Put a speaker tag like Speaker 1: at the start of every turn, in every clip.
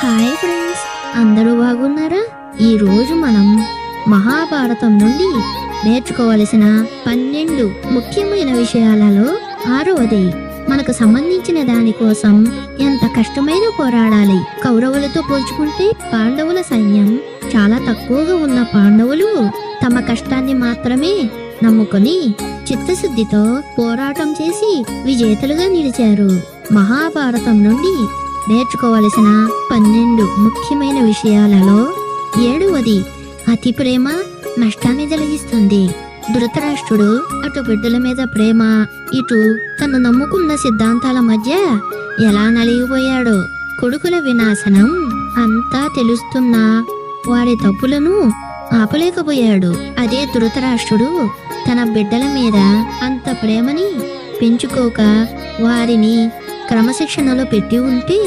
Speaker 1: Hi friends అందరూ బాగున్నారా? ఈ రోజు మనం మహాభారతం నుండి నేర్చుకోవలసిన పన్నెండు ముఖ్యమైన విషయాలలో ఆరవది. మనకు సంబంధించిన దానికోసం ఎంత కష్టమైన పోరాడాలి? కౌరవులతో పోల్చుకుంటే పాండవుల సైన్యం చాలా తక్కువగా ఉన్న పాండవులు తమ కష్టాన్ని మాత్రమే నమ్ముకొని చిత్తశుద్ధితో పోరాటం చేసి విజేతలుగా నిలిచారు. మహాభారతం నుండి నేర్చుకోవలసిన పన్నెండు ముఖ్యమైన విషయాలలో ఏడవది. అతి ప్రేమ నష్టాన్ని జరిగిస్తుంది ధృతరాష్ట్రుడు అటు బిడ్డల మీద ప్రేమ ఇటు తను నమ్ముకున్న సిద్ధాంతాల మధ్య ఎలా నలిగిపోయాడో కొడుకుల వినాశనం అంతా తెలుస్తున్నా. వారి తప్పులను ఆపలేకపోయాడు. అదే ధృతరాష్ట్రుడు తన బిడ్డల మీద అంత ప్రేమని పెంచుకోక వారిని క్రమశిక్షణలో పెట్టి ఉంటే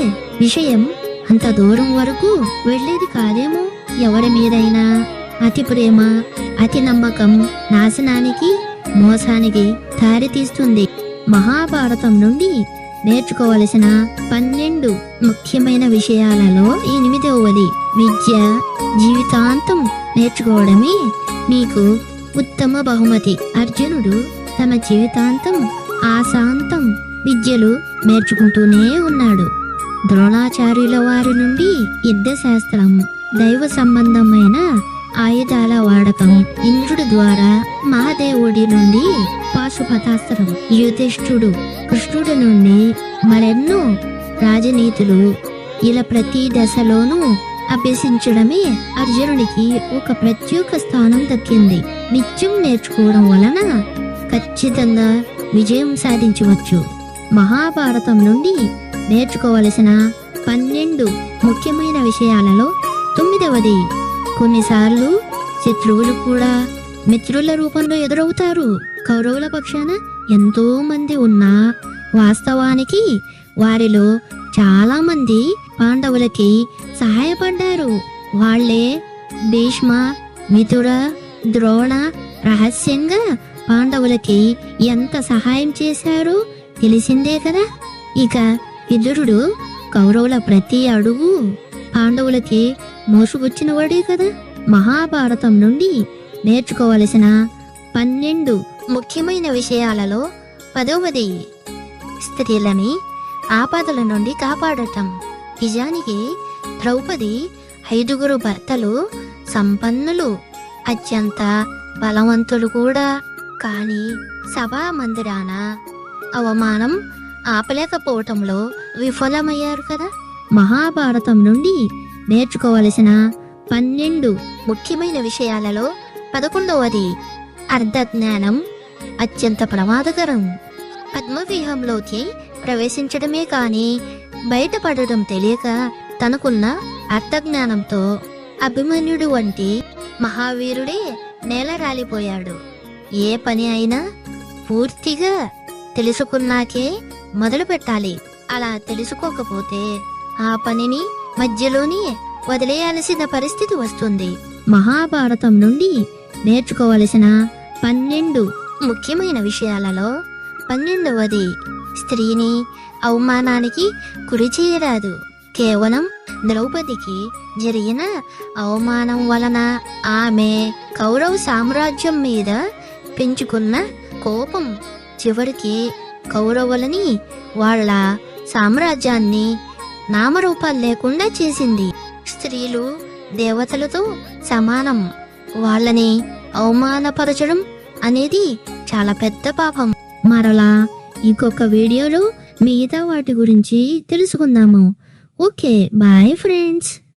Speaker 1: విషయం అంత దూరం వరకు వెళ్ళేది కాదేమో? ఎవరి మీదైనా? అతి ప్రేమ అతి నమ్మకం నాశనానికి మోసానికి దారితీస్తుంది మహాభారతం నుండి నేర్చుకోవలసిన పన్నెండు ముఖ్యమైన విషయాలలో ఎనిమిదవది. విద్య జీవితాంతం నేర్చుకోవడమే మీకు ఉత్తమ బహుమతి. అర్జునుడు తమ జీవితాంతం ఆశాంతం విద్యలు నేర్చుకుంటూనే ఉన్నాడు. ద్రోణాచార్యుల వారి నుండి యుద్ధ శాస్త్రం దైవ సంబంధమైన ఆయుధాల వాడకం ఇంద్రుడి ద్వారా మహాదేవుడి నుండి పాశుపతాస్త్రం యుధిష్ఠుడు కృష్ణుడి నుండి మరెన్నో రాజనీతులు ఇలా ప్రతి దశలోనూ అభ్యసించడమే అర్జునుడికి ఒక ప్రత్యేక స్థానం దక్కింది. నిత్యం నేర్చుకోవడం వలన ఖచ్చితంగా విజయం సాధించవచ్చు. మహాభారతం నుండి నేర్చుకోవలసిన పన్నెండు ముఖ్యమైన విషయాలలో తొమ్మిదవది. కొన్నిసార్లు శత్రువులు కూడా మిత్రుల రూపంలో ఎదురవుతారు. కౌరవుల పక్షాన ఎంతో మంది ఉన్నా వాస్తవానికి వారిలో చాలా మంది పాండవులకి సహాయపడ్డారు. వాళ్ళే భీష్మ మిథుర ద్రోణ రహస్యంగా పాండవులకి ఎంత సహాయం చేశారో తెలిసిందే కదా. ఇక విదురుడు కౌరవుల ప్రతి అడుగు పాండవులకి మోసుకొచ్చినవాడే కదా. మహాభారతం నుండి నేర్చుకోవలసిన పన్నెండు ముఖ్యమైన విషయాలలో పదవది. స్త్రీలని ఆపదల నుండి కాపాడటం. నిజానికి ద్రౌపది ఐదుగురు భర్తలు సంపన్నులు అత్యంత బలవంతులు కూడా. కానీ సభా మందిరాన అవమానం ఆపలేకపోవటంలో విఫలమయ్యారు కదా? మహాభారతం నుండి నేర్చుకోవలసిన పన్నెండు ముఖ్యమైన విషయాలలో పదకొండవది అర్ధజ్ఞానం అత్యంత ప్రమాదకరం. పద్మవ్యూహంలోకి ప్రవేశించడమే కాని బయటపడడం తెలియక తనకున్న అర్థజ్ఞానంతో అభిమన్యుడు వంటి మహావీరుడే నేల రాలిపోయాడు ఏ పని అయినా పూర్తిగా తెలుసుకున్నాకే మొదలు పెట్టాలి. అలా తెలుసుకోకపోతే ఆ పనిని మధ్యలోనే వదిలేయాల్సిన పరిస్థితి వస్తుంది. మహాభారతం నుండి నేర్చుకోవలసిన పన్నెండు ముఖ్యమైన విషయాలలో పన్నెండవది స్త్రీని అవమానానికి గురి చేయరాదు. కేవలం ద్రౌపదికి జరిగిన అవమానం వలన ఆమె కౌరవ సామ్రాజ్యం మీద పెంచుకున్న కోపం చివరికి కౌరవులని వాళ్ళ సామ్రాజ్యాన్ని నామరూపాలు లేకుండా చేసింది. స్త్రీలు దేవతలతో సమానం. వాళ్ళని అవమానపరచడం అనేది చాలా పెద్ద పాపం. మరలా ఇంకొక వీడియోలో మిగతా వాటి గురించి తెలుసుకుందాము. Okay bye friends